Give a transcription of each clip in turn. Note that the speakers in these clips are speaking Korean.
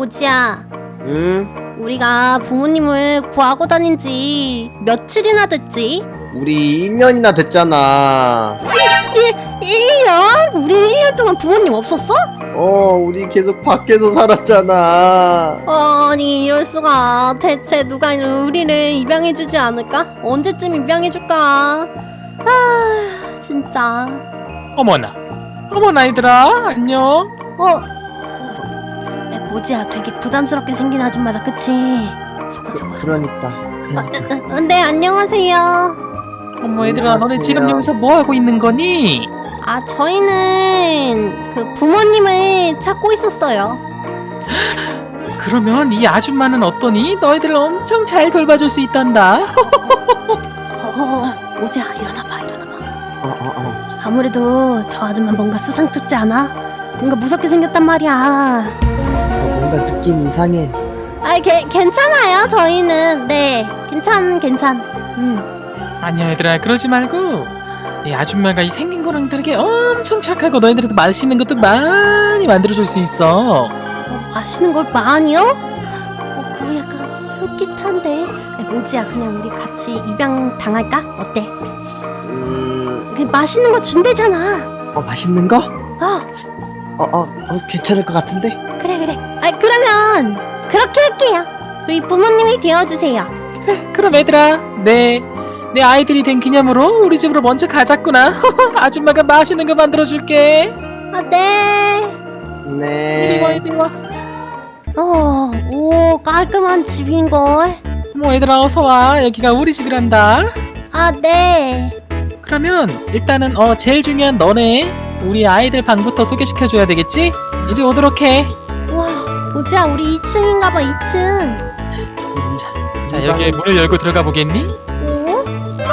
모지야, 응? 우리가 부모님을 구하고 다닌 지 며칠이나 됐지? 우리 1년이나 됐잖아. 1년? 우리 1년 동안 부모님 없었어? 어, 우리 계속 밖에서 살았잖아. 아니 이럴 수가 대체 누가 우리를 입양해주지 않을까? 언제쯤 입양해줄까? 아 진짜 어머나 어머나 얘들아 안녕 어? 어, 야, 모지야 되게 부담스럽게 생긴 아줌마다 그치? 저거 저거 저거 그러니까. 아, 그러니까. 아, 아, 네 안녕하세요 어머 얘들아 너네 지금 안녕하세요. 여기서 뭐 하고 있는 거니? 아 저희는 그 부모님을 찾고 있었어요 그러면 이 아줌마는 어떠니? 너희들을 엄청 잘 돌봐줄 수 있단다 어, 어, 어 모지야 일어나봐 일어나봐 어, 어, 어. 아무래도 저 아줌마 뭔가 수상투지 않아? 뭔가 무섭게 생겼단 말이야 어, 뭔가 느낌 이상해. 아, 게, 괜찮아요. 저희는 네, 괜찮, 괜찮. 음, 아니야 얘들아 그러지 말고 이 아줌마가 이 생긴 거랑 다르게 엄청 착하고 너희들한테 맛있는 것도 많이 만들어줄 수 있어 어, 마시는 걸 많이요? 어, 그거 약간 솔깃한데. 야, 모지야, 그냥 우리 같이 입양 당할까? 어때? 음, 그 맛있는 거 준대잖아. 어, 맛있는 거? 어, 어, 어, 어, 괜찮을 것 같은데? 그래, 그래. 아, 그러면 그렇게 할게요. 저희 부모님이 되어주세요. 그럼 얘들아 내, 내 아이들이 된 기념으로 우리 집으로 먼저 가자꾸나 아줌마가 맛있는 거 만들어 줄게 아, 네. 이리 와 네. 이리 와 어, 오, 깔끔한 집인걸. 어머 얘들아 어서 와 여기가 우리 집이란다 아, 네. 그러면 일단은 어 제일 중요한 너네 우리 아이들 방부터 소개시켜 줘야 되겠지? 이리 오도록 해. 와, 모지야, 우리 2층인가 봐, 2층. 자 여기에 문을 열고 들어가 보겠니? 오? 와!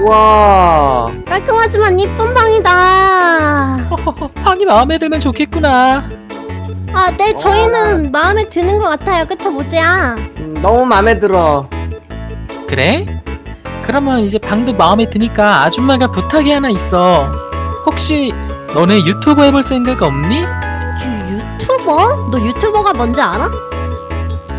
우와. 깔끔하지만 이쁜 방이다. 허허허, 방이 마음에 들면 좋겠구나. 아, 네, 저희는 마음에 드는 것 같아요. 그쵸, 모지야? 음, 너무 마음에 들어. 그래? 그러면 이제 방도 마음에 드니까 아줌마가 부탁이 하나 있어. 혹시 너네 유튜브 해볼 생각 없니? 유, 유튜버? 너 유튜버가 뭔지 알아?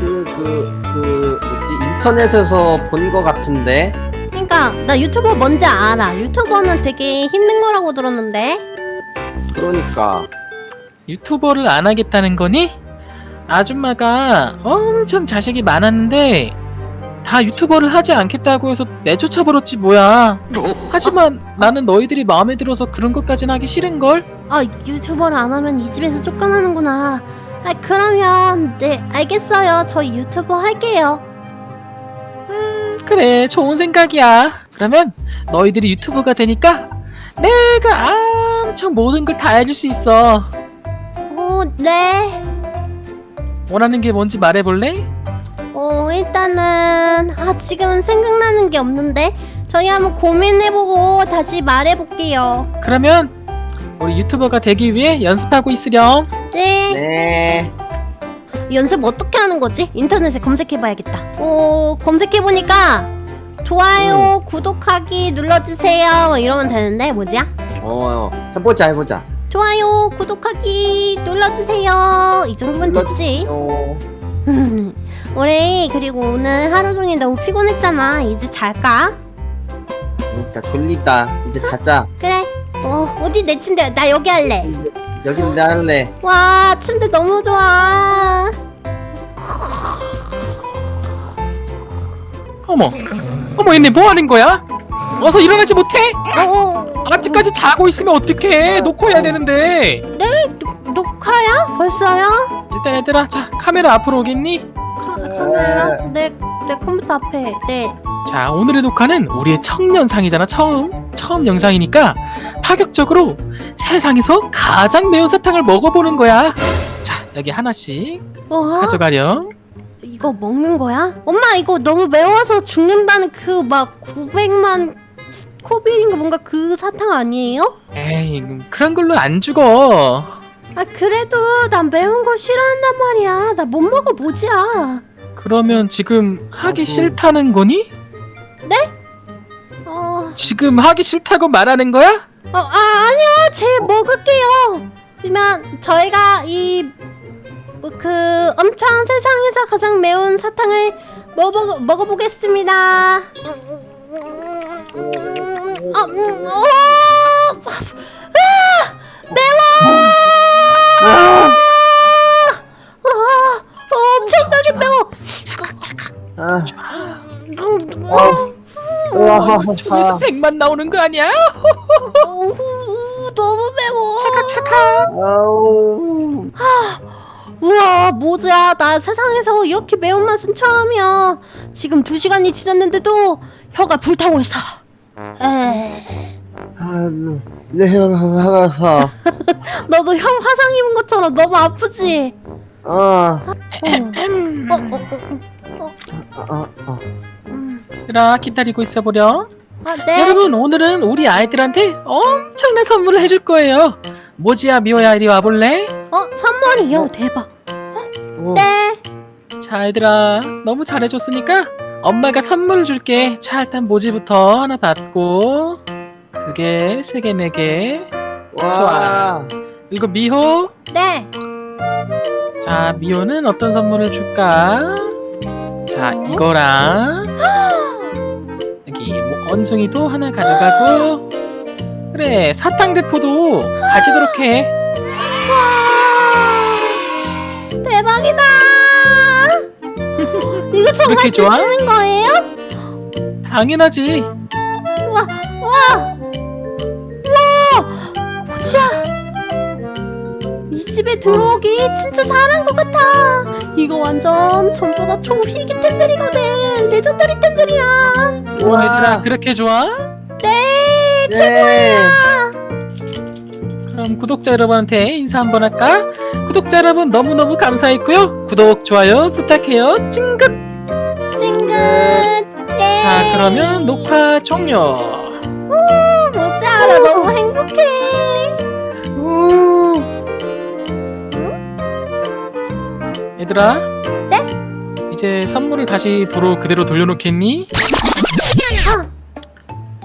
그, 그, 그, 뭐지, 인터넷에서 본 거 같은데? 그러니까 나 유튜버 뭔지 알아. 유튜버는 되게 힘든 거라고 들었는데. 그러니까. 유튜버를 안 하겠다는 거니? 아줌마가 엄청 자식이 많았는데 다 유튜버를 하지 않겠다고 해서 내쫓아 버렸지 뭐야. 하지만 나는 너희들이 마음에 들어서 그런 것까지는 하기 싫은 걸? 아, 유튜버를 안 하면 이 집에서 쫓겨나는구나. 아, 그러면 네, 알겠어요. 저 유튜버 할게요. 그래 좋은 생각이야. 그러면 너희들이 유튜버가 되니까 내가 엄청 모든 걸 다 해줄 수 있어. 오, 네. 원하는 게 뭔지 말해볼래? 어, 일단은 아, 지금은 생각나는 게 없는데 저희 한번 고민해보고 다시 말해볼게요. 그러면 우리 유튜버가 되기 위해 연습하고 있으렴. 네. 네. 연습 어떻게 하는 거지? 인터넷에 검색해봐야겠다. 어, 검색해보니까 좋아요, 구독하기 눌러주세요. 뭐 이러면 되는데 뭐지야? 어, 해보자, 해보자. 좋아요, 구독하기 눌러주세요. 이 정도면 됐지. 어, 우리 그리고 오늘 하루 종일 너무 피곤했잖아. 이제 잘까? 그러니까 졸리다. 이제 자자. 그래. 어, 어디 내 침대? 나 여기 할래. 여기 내가 할래. 와, 침대 너무 좋아. 어머, 어머 얘네 뭐 하는 거야? 어서 일어나지 못해? 어, 아직까지 자고 있으면 어떡해? 놓고 해야 되는데. 녹- 녹화야? 벌써요? 일단 얘들아, 자 카메라 앞으로 오겠니? 카, 카메라? 내, 내 컴퓨터 앞에. 네. 자 오늘의 녹화는 우리의 첫 영상이잖아 처음 처음 영상이니까 파격적으로 세상에서 가장 매운 사탕을 먹어보는 거야. 자 여기 하나씩 와, 가져가렴. 이거 먹는 거야? 엄마, 이거 너무 매워서 죽는다는 그 막 900만 스코빌인가 뭔가 그 사탕 아니에요? 에이 그런 걸로 안 죽어. 아, 그래도 난 매운 거 싫어한단 말이야. 나 못 먹어, 뭐지야. 그러면 지금 하기. 싫다는 거니? 어, 지금 하기 싫다고 말하는 거야? 어, 아, 아니요. 제 먹을게요. 그러면 저희가 이그 엄청 세상에서 가장 매운 사탕을 먹어 먹어보겠습니다. 아, 음, 어, 아, 매워! 와, 저기서 백만 나오는 거 아니야? 어, 너무 매워. 착각. 아우. 우와 모즈야 나 세상에서 이렇게 매운맛은 처음이야 지금 두 시간이 지났는데도 혀가 불타고 있어 에 아, 내 혀가 하가서. 너도 혀 화상 입은 것처럼 너무 아프지? 어, 어, 음. 어, 어, 어, 어, 어, 어. 음. 얘들아 기다리고 있어보렴. 아, 네. 여러분 오늘은 우리 아이들한테 엄청난 선물을 해줄 거예요. 모지야 미호야 이리 와볼래? 어, 선물이요. 대박. 어. 네. 자 얘들아 너무 잘해줬으니까 엄마가 선물을 줄게. 자 일단 모지부터 하나 받고 두 개, 세 개, 네 개. 와. 그리고 미호. 네. 자 미호는 어떤 선물을 줄까? 자 어? 이거랑 원숭이도 하나 가져가고 그래 사탕 대포도 가지도록 해. 와. 대박이다. 이거 정말 그렇게 좋아? 주시는 거예요? 당연하지. 와, 와, 와, 뭐지야? 이 집에 들어오기 진짜 잘한 것 같아. 이거 완전 전부 다 초희귀템들이거든. 레전더리 오 얘들아 그렇게 좋아? 네, 네. 최고야. 그럼 구독자 여러분한테 인사 한번 할까? 구독자 여러분 너무너무 감사했고요. 구독, 좋아요 부탁해요. 찡긋! 찡긋. 네. 자, 그러면 녹화 종료. 뭐지야? 나 너무 행복해. 우. 얘들아. 네? 이제 선물을 다시 도로 그대로 돌려놓겠니?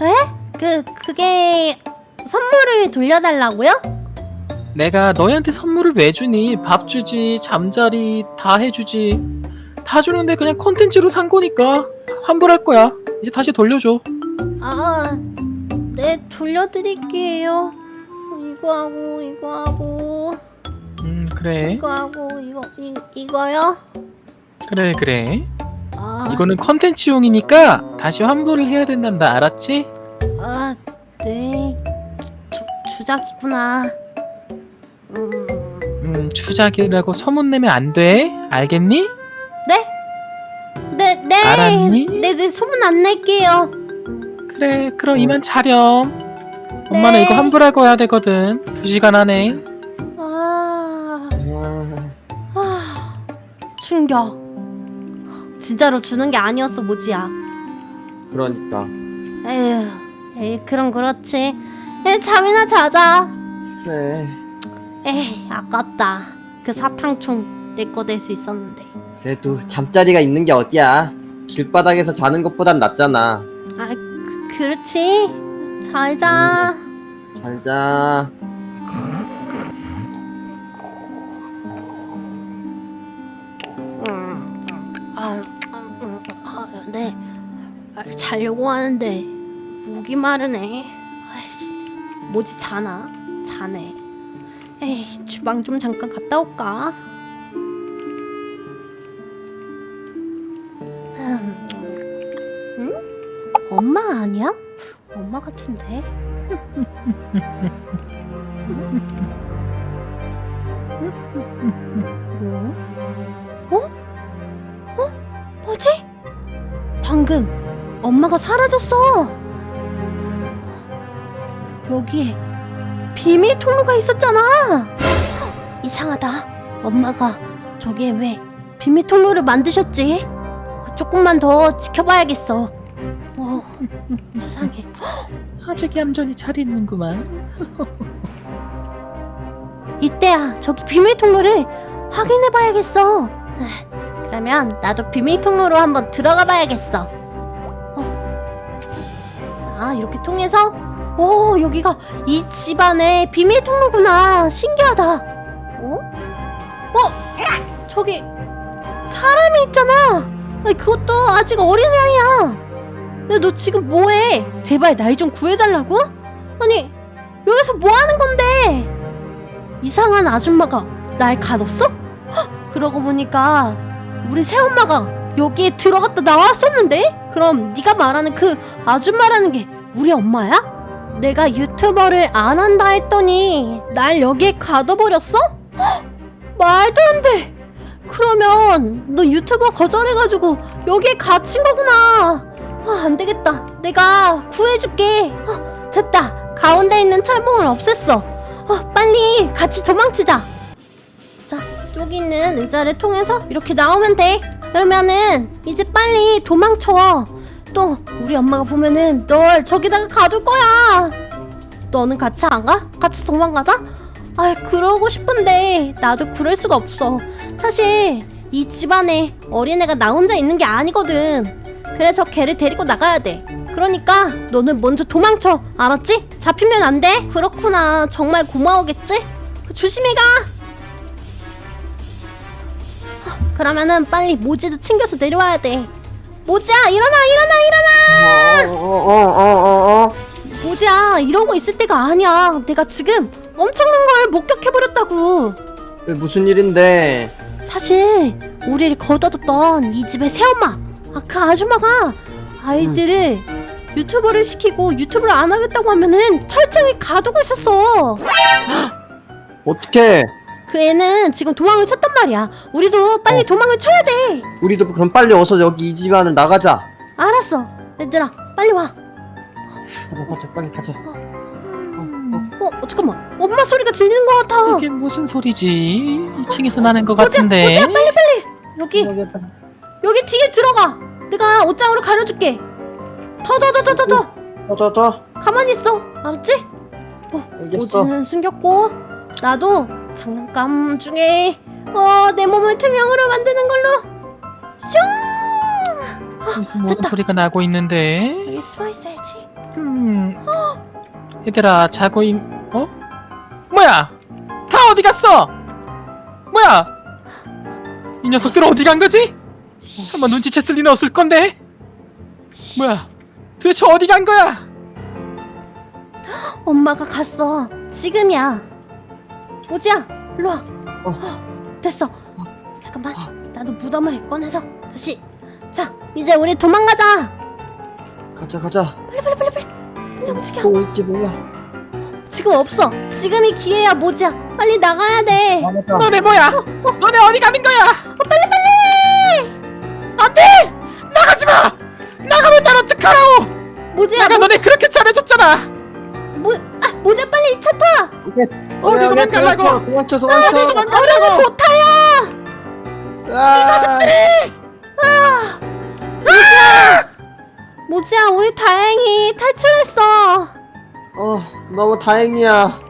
에? 그 그게 선물을 돌려달라고요? 내가 너희한테 선물을 왜 주니? 밥 주지, 잠자리 다 해주지. 다 주는데 그냥 콘텐츠로 산 거니까 환불할 거야. 이제 다시 돌려줘. 아, 네 돌려드릴게요. 이거 하고 이거 하고 음, 그래. 이거 하고 이거 이, 이거요? 그래, 그래. 아, 이거는 컨텐츠용이니까 다시 환불을 해야 된단다. 알았지? 아, 네. 주, 주작이구나. 음, 음, 주작이라고 소문내면 안 돼. 알겠니? 네? 네, 네. 알았니? 네, 네, 소문 안 낼게요. 그래, 그럼 이만 차렴. 엄마는 네. 이거 환불하고 해야 되거든. 두 시간 안에. 아, 아, 아, 충격. 진짜로 주는 게 아니었어, 모지야. 그러니까. 에휴, 에이, 그럼 그렇지. 에, 잠이나 자자. 네. 에이, 아깝다. 그 사탕총 내 거 될 수 있었는데. 그래도 잠자리가 있는 게 어디야? 길바닥에서 자는 것보단 낫잖아. 아, 그, 그렇지. 잘 자. 잘 자. 아, 자려고 하는데 목이 마르네. 뭐지 자나? 자네. 에이, 주방 좀 잠깐 갔다 올까? 음, 응? 엄마 아니야? 엄마 같은데? 어? 어? 어? 뭐지? 방금 엄마가 사라졌어. 여기에 비밀 통로가 있었잖아. 이상하다. 엄마가 저기에 왜 비밀 통로를 만드셨지? 조금만 더 지켜봐야겠어. 오, 세상에. 아직 얌전히 잘 있는구만. 이때야 저기 비밀 통로를 확인해 봐야겠어. 그러면 나도 비밀 통로로 한번 들어가 봐야겠어. 이렇게 통해서 오 여기가 이 집안의 비밀 통로구나 신기하다 어? 어? 저기 사람이 있잖아 아니 그것도 아직 어린아이야 야 너 지금 뭐해 제발 날 좀 구해달라고? 아니 여기서 뭐하는 건데 이상한 아줌마가 날 가뒀어? 헉, 그러고 보니까 우리 새엄마가 여기에 들어갔다 나왔었는데? 그럼 네가 말하는 그 아줌마라는 게 우리 엄마야? 내가 유튜버를 안 한다 했더니 날 여기에 가둬버렸어? 헉, 말도 안 돼. 그러면 너 유튜버 거절해가지고 여기에 갇힌 거구나. 아, 안 되겠다. 내가 구해줄게. 아, 됐다. 가운데 있는 철봉을 없앴어. 아, 빨리 같이 도망치자. 자, 저기 있는 의자를 통해서 이렇게 나오면 돼. 그러면은 이제 빨리 도망쳐. 또 우리 엄마가 보면은 널 저기다가 가둘 거야. 너는 같이 안 가? 같이 도망가자. 아, 그러고 싶은데 나도 그럴 수가 없어. 사실 이 집안에 어린애가 나 혼자 있는 게 아니거든. 그래서 걔를 데리고 나가야 돼. 그러니까 너는 먼저 도망쳐. 알았지? 잡히면 안 돼. 그렇구나. 정말 고마워겠지? 조심히 가. 그러면은 빨리 모지도 챙겨서 내려와야 돼. 모지야 일어나 일어나 일어나! 어어어어 어, 모지야 이러고 있을 때가 아니야. 내가 지금 엄청난 걸 목격해버렸다고. 무슨 일인데? 사실 우리를 거둬뒀던 이 집의 새엄마 아, 그 아줌마가 아이들을 유튜버를 시키고 유튜브를 안 하겠다고 하면은 철창에 가두고 있었어. 어떻게? 그 애는 지금 도망을 쳤단 말이야. 우리도 빨리 어. 도망을 쳐야 돼. 우리도 그럼 빨리 어서 여기 이 집안을 나가자. 알았어. 얘들아, 빨리 와. 가자 가자 빨리 가자. 어, 어, 잠깐만. 엄마 소리가 들리는 것 같아. 이게 무슨 소리지? 2층에서 나는 것 같은데. 여기, 여기 뒤에 들어가. 내가 옷장으로 가려줄게. 더, 더, 더, 더, 더, 더. 더더 더. 가만히 있어. 알았지? 알겠어. 오지는 숨겼고, 나도 장난감 중에 어, 내 몸을 투명으로 만드는 걸로. 슝! 무슨 무슨 됐다. 소리가 나고 있는데? 여기 숨어 있어야지. 음. 얘들아 자고 있. 어? 뭐야? 다 어디 갔어? 뭐야? 이 녀석들 어디 간 거지? 설마 눈치챘을 리는 없을 건데? 뭐야? 도대체 어디 간 거야? 엄마가 갔어. 지금이야. 오지야, 일로 와. 어. 어, 됐어. 잠깐만. 나도 무덤을 꺼내서 다시. 자, 이제 우리 도망가자. 가자 가자. 빨리 움직여. 또 올게 몰라. 지금 없어. 지금이 기회야, 모지야. 빨리 나가야 돼. 나가자. 너네 뭐야? 너네 어디 가는 거야? 빨리 빨리. 안돼! 나가지 마! 나가면 난 어떡하라고! 모지야, 내가 모, 너네 그렇게 잘해줬잖아! 모, 아, 모지야 빨리 이 차 타. 오케이. 어디 도망가려고? 도망쳐 도망쳐. 도망쳐. 도망가려고? 우리는 못 타요. 아, 이 자식들이! 모지야, 우리 다행히 탈출했어. 어 너무 다행이야.